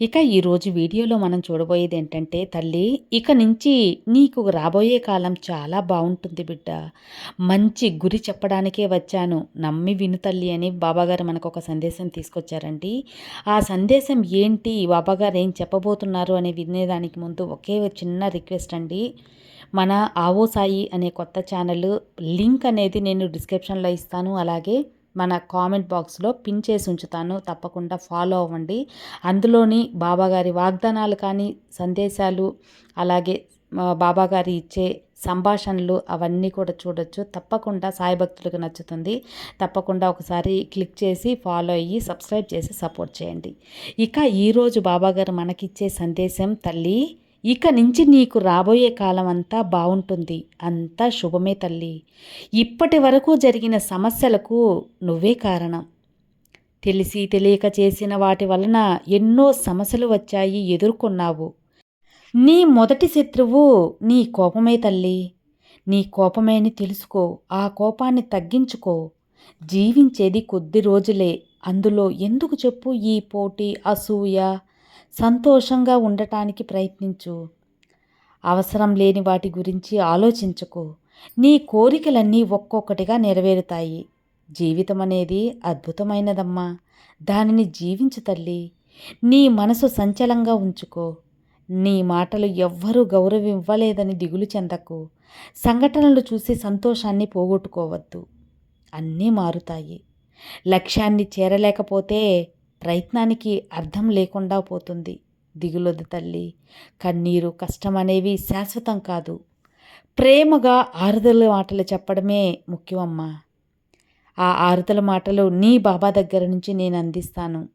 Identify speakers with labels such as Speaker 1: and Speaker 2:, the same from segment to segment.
Speaker 1: ఇక ఈరోజు వీడియోలో మనం చూడబోయేది ఏంటంటే తల్లి ఇక నుంచి నీకు రాబోయే కాలం చాలా బాగుంటుంది బిడ్డ. మంచి గురి చెప్పడానికే వచ్చాను. నమ్మి విను తల్లి అని బాబాగారు మనకు ఒక సందేశం తీసుకొచ్చారండి. ఆ సందేశం ఏంటి? బాబాగారు ఏం చెప్పబోతున్నారు అని వినేదానికి ముందు ఒకే చిన్న రిక్వెస్ట్ అండి. మన ఆవో సాయి అనే కొత్త ఛానల్ లింక్ అనేది నేను డిస్క్రిప్షన్లో ఇస్తాను. అలాగే మన కామెంట్ బాక్స్లో పిన్ చేసి ఉంచుతాను. తప్పకుండా ఫాలో అవ్వండి. అందులోని బాబాగారి వాగ్దానాలు కానీ సందేశాలు అలాగే బాబాగారి ఇచ్చే సంభాషణలు అవన్నీ కూడా చూడొచ్చు. తప్పకుండా సాయి భక్తులకు నచ్చుతుంది. తప్పకుండా ఒకసారి క్లిక్ చేసి ఫాలో అయ్యి సబ్స్క్రైబ్ చేసి సపోర్ట్ చేయండి. ఇక ఈరోజు బాబాగారు మనకిచ్చే సందేశం తల్లి ఇక నుంచి నీకు రాబోయే కాలం అంతా బాగుంటుంది అంతా శుభమే తల్లి. ఇప్పటి వరకు జరిగిన సమస్యలకు నువ్వే కారణం. తెలిసి తెలియక చేసిన వాటి వలన ఎన్నో సమస్యలు వచ్చాయి ఎదుర్కొన్నావు. నీ మొదటి శత్రువు నీ కోపమే తల్లి. నీ కోపమేని తెలుసుకో ఆ కోపాన్ని తగ్గించుకో. జీవించేది కొద్ది రోజులే. అందులో ఎందుకు చెప్పు ఈ పోటీ అసూయ? సంతోషంగా ఉండటానికి ప్రయత్నించు. అవసరం లేని వాటి గురించి ఆలోచించకు. నీ కోరికలన్నీ ఒక్కొక్కటిగా నెరవేరుతాయి. జీవితం అనేది అద్భుతమైనదమ్మా. దానిని జీవించు తల్లి. నీ మనసు సంచలంగా ఉంచుకో. నీ మాటలు ఎవ్వరూ గౌరవం ఇవ్వలేదని దిగులు చెందకు. సంఘటనలు చూసి సంతోషాన్ని పోగొట్టుకోవద్దు. అన్నీ మారుతాయి. లక్ష్యాన్ని చేరలేకపోతే ప్రయత్నానికి అర్థం లేకుండా పోతుంది. దిగులొద్దు తల్లి. కన్నీరు కష్టం అనేవి శాశ్వతం కాదు. ప్రేమగా ఆరుదల మాటలు చెప్పడమే ముఖ్యమమ్మా. ఆ ఆరుదల మాటలు నీ బాబా దగ్గర నుంచి నేను అందిస్తాను.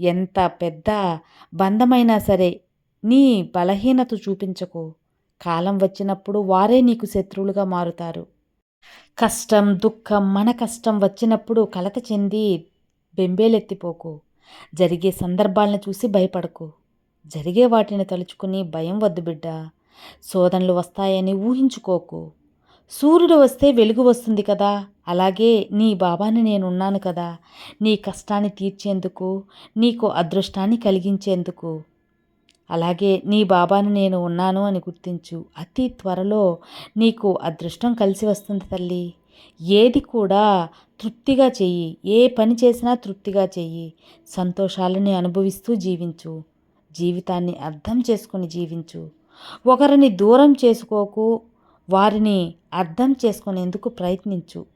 Speaker 1: ఎంత పెద్ద బంధమైనా సరే నీ బలహీనత చూపించకు. కాలం వచ్చినప్పుడు వారే నీకు శత్రువులుగా మారుతారు. కష్టం దుఃఖం మన కష్టం వచ్చినప్పుడు కలత చెంది బెంబేలెత్తిపోకు. జరిగే సందర్భాలను చూసి భయపడకు. జరిగే వాటిని తలుచుకుని భయం వద్దు బిడ్డ. శోధనలు వస్తాయని ఊహించుకోకు. సూర్యుడు వస్తే వెలుగు వస్తుంది కదా. అలాగే నీ బాబాని నేనున్నాను కదా. నీ కష్టాన్ని తీర్చేందుకు నీకు అదృష్టాన్ని కలిగించేందుకు. అలాగే నీ బాబాని నేను ఉన్నాను అని గుర్తించు. అతి త్వరలో నీకు అదృష్టం కలిసి వస్తుంది తల్లి. ఏది కూడా తృప్తిగా చెయ్యి. ఏ పని చేసినా తృప్తిగా చెయ్యి. సంతోషాలని అనుభవిస్తూ జీవించు. జీవితాన్ని అర్థం చేసుకుని జీవించు. ఒకరిని దూరం చేసుకోకు. వారిని అర్థం చేసుకునేందుకు ప్రయత్నించు.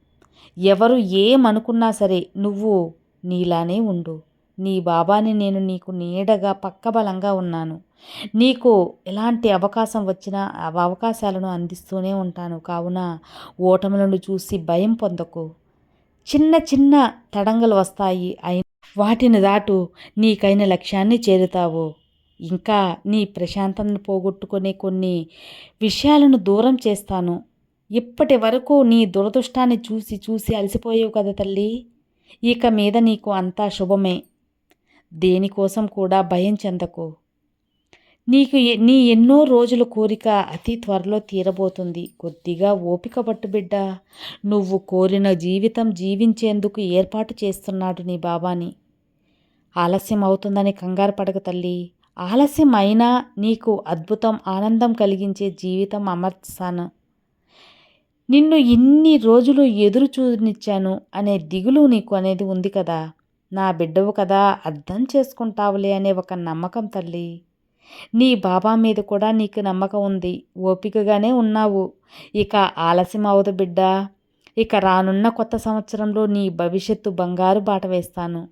Speaker 1: ఎవరు ఏమనుకున్నా సరే నువ్వు నీలానే ఉండు. నీ బాబాని నేను నీకు నీడగా పక్కబలంగా ఉన్నాను. నీకు ఎలాంటి అవకాశం వచ్చినా అవకాశాలను అందిస్తూనే ఉంటాను. కావున ఓటములను చూసి భయం పొందకు. చిన్న చిన్న తడంగలు వస్తాయి. అయి వాటిని దాటు నీకైన లక్ష్యాన్ని చేరుతావు. ఇంకా నీ ప్రశాంతతను పోగొట్టుకునే కొన్ని విషయాలను దూరం చేస్తాను. ఇప్పటి వరకు నీ దురదృష్టాన్ని చూసి చూసి అలసిపోయావు కదా తల్లి. ఇక మీద నీకు అంతా శుభమే. దేనికోసం కూడా భయం చెందకు. నీకు నీ ఎన్నో రోజుల కోరిక అతి త్వరలో తీరబోతుంది. కొద్దిగా ఓపిక పట్టు బిడ్డ. నువ్వు కోరిన జీవితం జీవించేందుకు ఏర్పాటు చేస్తున్నాడు నీ బాబాని. ఆలస్యం అవుతుందని కంగారు పడక తల్లి. ఆలస్యం అయినా నీకు అద్భుతం ఆనందం కలిగించే జీవితం అమర్చాను నిన్ను ఇన్ని రోజులు ఎదురు చూనిచ్చాను అనే దిగులు నీకు అనేది ఉంది కదా. నా బిడ్డవు కదా అర్థం చేసుకుంటావులే అనే ఒక నమ్మకం తల్లి. నీ బాబా మీద కూడా నీకు నమ్మకం ఉంది. ఓపికగానే ఉన్నావు. ఇక ఆలస్యం అవదు బిడ్డ. ఇక రానున్న కొత్త సంవత్సరంలో నీ భవిష్యత్తు బంగారు బాట వేస్తాను.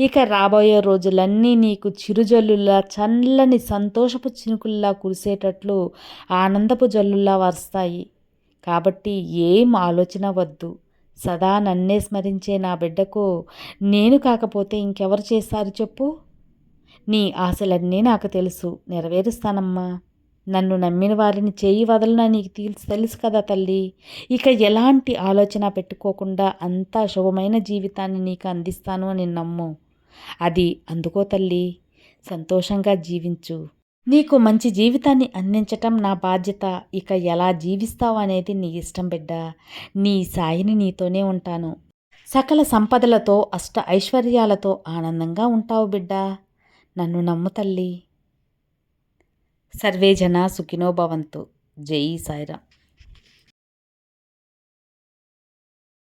Speaker 1: ఇక రాబోయే రోజులన్నీ నీకు చిరుజల్లుల్లా చల్లని సంతోషపు చినుకుల్లా కురిసేటట్లు ఆనందపు జల్లుల్లా వస్తాయి కాబట్టి ఏం ఆలోచన వద్దు. సదా నన్నే స్మరించే నా బిడ్డకు నేను కాకపోతే ఇంకెవరు చేస్తారు చెప్పు? నీ ఆశలన్నీ నాకు తెలుసు. నెరవేరుస్తానమ్మా. నన్ను నమ్మిన వారిని చేయి వదలన నీకు తీల్చి తెలుసు కదా తల్లి. ఇక ఎలాంటి ఆలోచన పెట్టుకోకుండా అంతా శుభమైన జీవితాన్ని నీకు అందిస్తాను అని నమ్ము. అది అందుకో తల్లి. సంతోషంగా జీవించు. నీకు మంచి జీవితాన్ని అందించటం నా బాధ్యత. ఇక ఎలా జీవిస్తావు అనేది నీ ఇష్టం బిడ్డ. నీ సాయిని నీతోనే ఉంటాను. సకల సంపదలతో అష్ట ఐశ్వర్యాలతో ఆనందంగా ఉంటావు బిడ్డా. నన్ను నమ్ము తల్లి. సర్వే జనా సుఖినో భవంతు. జై సాయిరామ్.